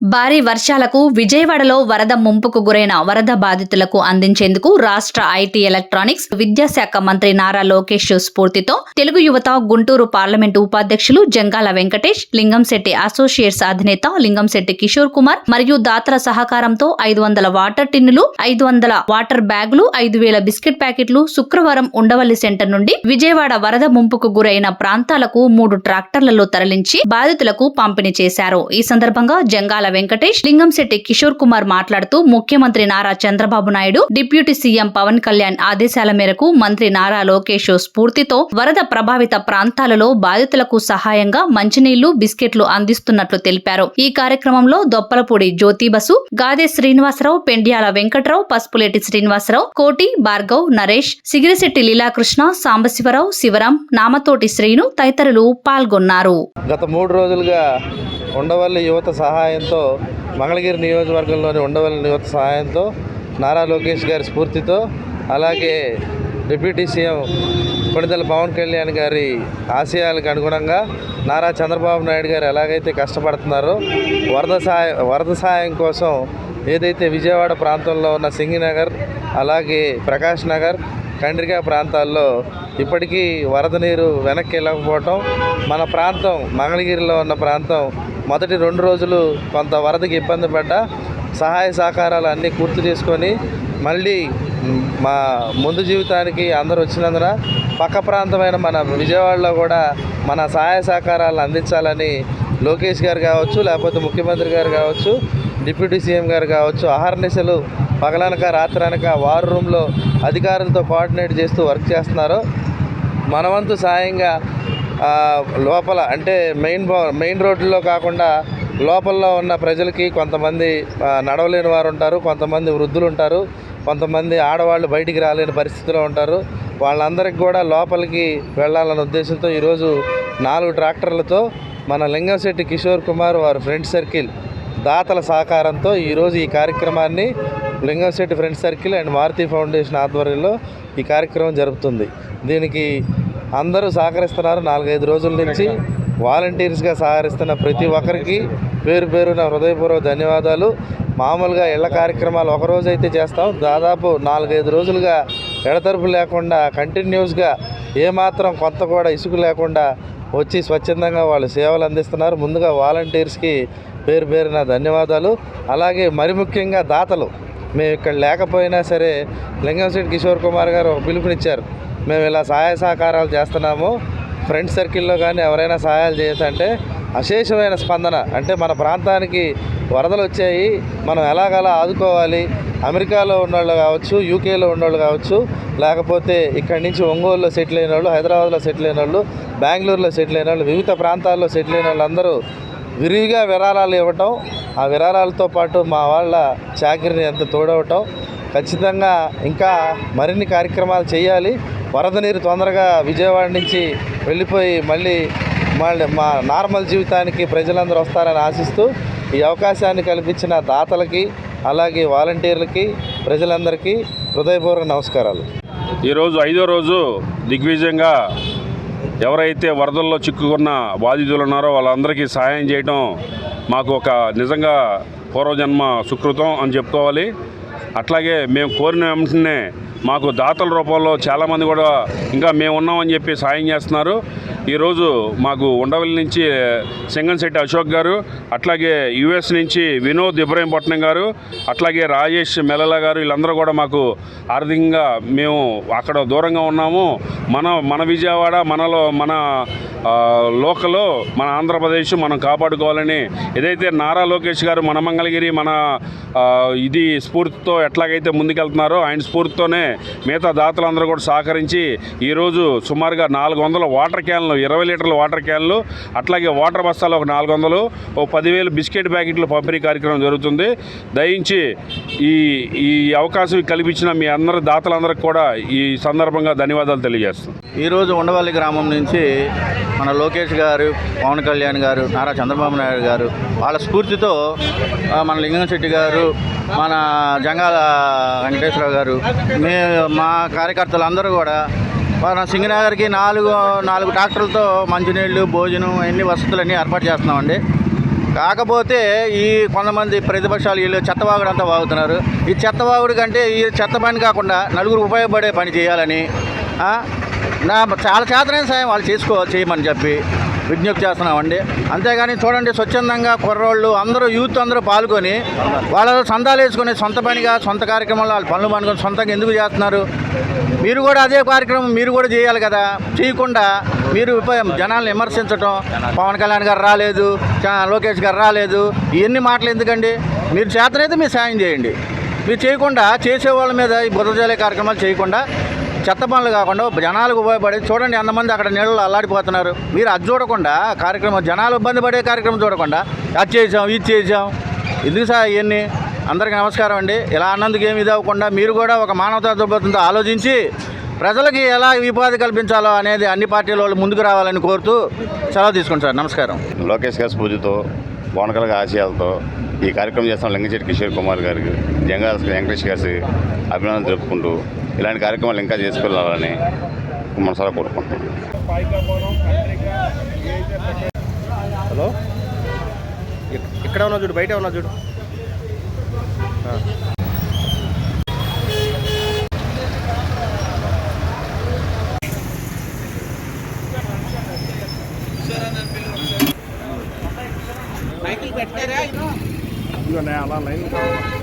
భారీ వర్షాలకు విజయవాడలో వరద ముంపుకు గురైన వరద బాధితులకు అందించేందుకు రాష్ట్ర ఐటీ ఎలక్ట్రానిక్స్ విద్యాశాఖ మంత్రి నారా లోకేష్ స్ఫూర్తితో తెలుగు యువత గుంటూరు పార్లమెంటు ఉపాధ్యక్షులు జంగాల వెంకటేష్ లింగంశెట్టి అసోసియేట్స్ అధినేత లింగంశెట్టి కిషోర్ కుమార్ మరియు దాతల సహకారంతో ఐదు వందల వాటర్ టిన్నులు ఐదు వందల వాటర్ బ్యాగులు ఐదు వేల బిస్కెట్ ప్యాకెట్లు శుక్రవారం ఉండవల్లి సెంటర్ నుండి విజయవాడ వరద ముంపుకు గురైన ప్రాంతాలకు మూడు ట్రాక్టర్లలో తరలించి బాధితులకు పంపిణీ చేశారు. ఈ సందర్భంగా జంగాల వెంకటేష్ లింగంశెట్టి కిషోర్ కుమార్ మాట్లాడుతూ ముఖ్యమంత్రి నారా చంద్రబాబు నాయుడు డిప్యూటీ సీఎం పవన్ కళ్యాణ్ ఆదేశాల మేరకు మంత్రి నారా లోకేష్ స్ఫూర్తితో వరద ప్రభావిత ప్రాంతాలలో బాధితులకు సహాయంగా మంచినీళ్ళు బిస్కెట్లు అందిస్తున్నట్లు తెలిపారు. ఈ కార్యక్రమంలో దొప్పలపూడి జ్యోతిబసు గాదే శ్రీనివాసరావు పెండ్యాల వెంకట్రావు పసుపులేటి శ్రీనివాసరావు కోటి భార్గవ్ నరేష్ సిగిరిశెట్టి లీలాకృష్ణ సాంబశివరావు శివరాం నామతోటి శ్రీను తదితరులు పాల్గొన్నారు. గత మూడు రోజులుగా ఉండవల్లి యువత సహాయంతో మంగళగిరి నియోజకవర్గంలోని ఉండవల్లి యువత సహాయంతో నారా లోకేష్ గారి స్ఫూర్తితో అలాగే డిప్యూటీ సీఎం కొణిదెల పవన్ కళ్యాణ్ గారి ఆశయాలకు అనుగుణంగా నారా చంద్రబాబు నాయుడు గారు ఎలాగైతే కష్టపడుతున్నారో వరద సహాయ వరద సహాయం కోసం ఏదైతే విజయవాడ ప్రాంతంలో ఉన్న సింగినగర్ అలాగే ప్రకాష్ నగర్ కండ్రిగా ప్రాంతాల్లో ఇప్పటికీ వరద నీరు వెనక్కి వెళ్ళకపోవటం మన ప్రాంతం మంగళగిరిలో ఉన్న ప్రాంతం మొదటి రెండు రోజులు కొంత వరదకి ఇబ్బంది పడ్డ సహాయ సహకారాలు అన్నీ గుర్తు చేసుకొని మళ్ళీ మా ముందు జీవితానికి అందరూ వచ్చినందున పక్క ప్రాంతమైన మన విజయవాడలో కూడా మన సహాయ సహకారాలను అందించాలని లోకేష్ గారు కావచ్చు లేకపోతే ముఖ్యమంత్రి గారు కావచ్చు డిప్యూటీ సీఎం గారు కావచ్చు అహర్నిశలు పగలనక రాత్రనక వార్ రూమ్లో అధికారులతో కోఆర్డినేట్ చేస్తూ వర్క్ చేస్తున్నారు. మనవంతు సాయంగా లోపల అంటే మెయిన్ మెయిన్ రోడ్లో కాకుండా లోపల్లో ఉన్న ప్రజలకి కొంతమంది నడవలేని వారు ఉంటారు కొంతమంది వృద్ధులు ఉంటారు కొంతమంది ఆడవాళ్ళు బయటికి రాలేని పరిస్థితిలో ఉంటారు. వాళ్ళందరికీ కూడా లోపలికి వెళ్ళాలన్న ఉద్దేశంతో ఈరోజు నాలుగు ట్రాక్టర్లతో మన లింగంశెట్టి కిషోర్ కుమార్ వారి ఫ్రెండ్ సర్కిల్ దాతల సహకారంతో ఈరోజు ఈ కార్యక్రమాన్ని Lingamsetty friend circle and Maruti foundation ఆధ్వర్యంలో ఈ కార్యక్రమం జరుగుతుంది దీనికి అందరూ సహకరిస్తున్నారు. నాలుగైదు రోజుల నుంచి వాలంటీర్స్గా సహకరిస్తున్న ప్రతి ఒక్కరికి పేరు పేరున హృదయపూర్వక ధన్యవాదాలు. మామూలుగా ఇళ్ళ కార్యక్రమాలు ఒకరోజు అయితే చేస్తాం. దాదాపు నాలుగైదు రోజులుగా ఎడతెరపు లేకుండా కంటిన్యూస్గా ఏమాత్రం కొంత కూడా ఇసుకు లేకుండా వచ్చి స్వచ్ఛందంగా వాళ్ళు సేవలు అందిస్తున్నారు. ముందుగా వాలంటీర్స్కి పేరు పేరున ధన్యవాదాలు. అలాగే మరి ముఖ్యంగా దాతలు. మేము ఇక్కడ లేకపోయినా సరే లింగంశెట్టి కిషోర్ కుమార్ గారు ఒక పిలుపునిచ్చారు. మేము ఇలా సహాయ సహకారాలు చేస్తున్నాము. ఫ్రెండ్ సర్కిల్లో కానీ ఎవరైనా సహాయాలు చేయొచ్చంటే అశేషమైన స్పందన. అంటే మన ప్రాంతానికి వరదలు వచ్చాయి. మనం ఎలాగలా ఆదుకోవాలి? అమెరికాలో ఉన్నవాళ్ళు కావచ్చు యూకేలో ఉన్నవాళ్ళు కావచ్చు లేకపోతే ఇక్కడి నుంచి ఒంగోలులో సెటిల్ అయిన వాళ్ళు హైదరాబాద్లో సెటిల్ అయిన వాళ్ళు బెంగళూరులో సెటిల్ అయిన వాళ్ళు వివిధ ప్రాంతాల్లో సెటిల్ అయిన వాళ్ళందరూ విరివిగా విరాళాలు ఇవ్వటం ఆ విరాళాలతో పాటు మా వాళ్ళ చాకరిని ఎంత తోడవటం ఖచ్చితంగా ఇంకా మరిన్ని కార్యక్రమాలు చేయాలి. వరద నీరు తొందరగా విజయవాడ నుంచి వెళ్ళిపోయి మళ్ళీ మళ్ళీ మా నార్మల్ జీవితానికి ప్రజలందరూ వస్తారని ఆశిస్తూ ఈ అవకాశాన్ని కల్పించిన దాతలకి అలాగే వాలంటీర్లకి ప్రజలందరికీ హృదయపూర్వక నమస్కారాలు. ఈరోజు ఐదో రోజు దిగ్విజయంగా ఎవరైతే వరదల్లో చిక్కుకున్న బాధితులు ఉన్నారో వాళ్ళందరికీ సహాయం చేయటం మాకు ఒక నిజంగా పూర్వజన్మ సుకృతం అని చెప్పుకోవాలి. అట్లాగే మేము కోరిన వెంటనే మాకు దాతల రూపంలో చాలామంది కూడా ఇంకా మేము ఉన్నామని చెప్పి సాయం చేస్తున్నారు. ఈరోజు మాకు ఉండవల్లి నుంచి సింగన్శెట్టి అశోక్ గారు అట్లాగే యుఎస్ నుంచి వినోద్ ఇబ్రహీంపట్నం గారు అట్లాగే రాజేష్ మెలల గారు వీళ్ళందరూ కూడా మాకు ఆర్థికంగా మేము అక్కడ దూరంగా ఉన్నాము. మన మన విజయవాడ మనలో మన లోకలో లోకల్లో మన ఆంధ్రప్రదేశ్ మనం కాపాడుకోవాలని ఏదైతే నారా లోకేష్ గారు మన మంగళగిరి మన ఇది స్ఫూర్తితో ఎట్లాగైతే ముందుకెళ్తున్నారో ఆయన స్ఫూర్తితోనే మిగతా దాతలందరూ కూడా సహకరించి ఈరోజు సుమారుగా నాలుగు వందల వాటర్ క్యాన్లు ఇరవై లీటర్ల వాటర్ క్యాన్లు అట్లాగే వాటర్ బస్తాలు ఒక నాలుగు వందలు ఓ పదివేలు బిస్కెట్ ప్యాకెట్లు పంపిణీ కార్యక్రమం జరుగుతుంది. దయించి ఈ ఈ అవకాశం కల్పించిన మీ అందరి దాతలందరికీ కూడా ఈ సందర్భంగా ధన్యవాదాలు తెలియజేస్తాం ఈరోజు ఉండవల్లి గ్రామం నుంచి మన లోకేష్ గారు పవన్ కళ్యాణ్ గారు నారా చంద్రబాబు నాయుడు గారు వాళ్ళ స్ఫూర్తితో మన మన లింగంశెట్టి గారు మన జంగాల వెంకటేశ్వరరావు గారు మే మా కార్యకర్తలు అందరూ కూడా మన సింగనగర్కి నాలుగు నాలుగు ట్రాక్టర్లతో మంచినీళ్ళు భోజనం అన్ని వసతులన్నీ ఏర్పాటు చేస్తున్నామండి. కాకపోతే ఈ కొంతమంది ప్రతిపక్షాలు వీళ్ళు చెత్తవాగుడు అంతా వాగుతున్నారు. ఈ చెత్తవాగుడు కంటే ఈ చెత్త పని కాకుండా నలుగురు ఉపయోగపడే పని చేయాలని నా చాలా చేతనైన సాయం వాళ్ళు చేసుకోవాలి చేయమని చెప్పి విజ్ఞప్తి చేస్తున్నామండి. అంతేగాని చూడండి స్వచ్ఛందంగా కుర్రోళ్ళు అందరూ యూత్ అందరూ పాల్గొని వాళ్ళ సందాలు వేసుకొని సొంత పనిగా సొంత కార్యక్రమాలు వాళ్ళు పనులు పనుకొని సొంతంగా ఎందుకు చేస్తున్నారు? మీరు కూడా అదే కార్యక్రమం మీరు కూడా చేయాలి కదా. చేయకుండా మీరు జనాలను విమర్శించటం పవన్ కళ్యాణ్ గారు రాలేదు లోకేష్ గారు రాలేదు ఇవన్నీ మాటలు ఎందుకండి? మీరు చేతనైతే మీరు సాయం చేయండి. మీరు చేయకుండా చేసే వాళ్ళ మీద ఈ బుద్ధజాలే కార్యక్రమాలు చేయకుండా చెత్త పనులు కాకుండా జనాలకు ఉపయోగపడే చూడండి ఎంతమంది అక్కడ నీళ్ళు అల్లాడిపోతున్నారు. మీరు అది చూడకుండా కార్యక్రమం జనాలు ఇబ్బంది పడే కార్యక్రమం చూడకుండా అది చేసాం ఇది చేసాం ఎందుకు సార్ ఇవన్నీ? అందరికీ నమస్కారం అండి. ఇలా అన్నందుకు ఏమి ఇది అవ్వకుండా మీరు కూడా ఒక మానవతా దృక్పథంతో ఆలోచించి ప్రజలకి ఎలా ఉపాధి కల్పించాలో అనేది అన్ని పార్టీల వాళ్ళు ముందుకు రావాలని కోరుతూ సెలవు తీసుకోండి సార్ నమస్కారం. లోకేష్ గారి పూజతో పవన్ కళ్యాణ్ ఆశయాలతో ఈ కార్యక్రమం చేస్తాం లింగచెట్టి కిషోర్ కుమార్ గారికి జంగా వెంకటేష్ గారి అభినందన జరుపుకుంటూ ఇలాంటి కార్యక్రమాలు ఇంకా చేసుకెళ్ళాలని మనసారా కోరుకుంటున్నాం. హలో? ఇక్కడ ఉన్నా చూడు బయట ఉన్నా చూడు. ఆ. ఇదిగోనే అలా లైన్ కావాలి.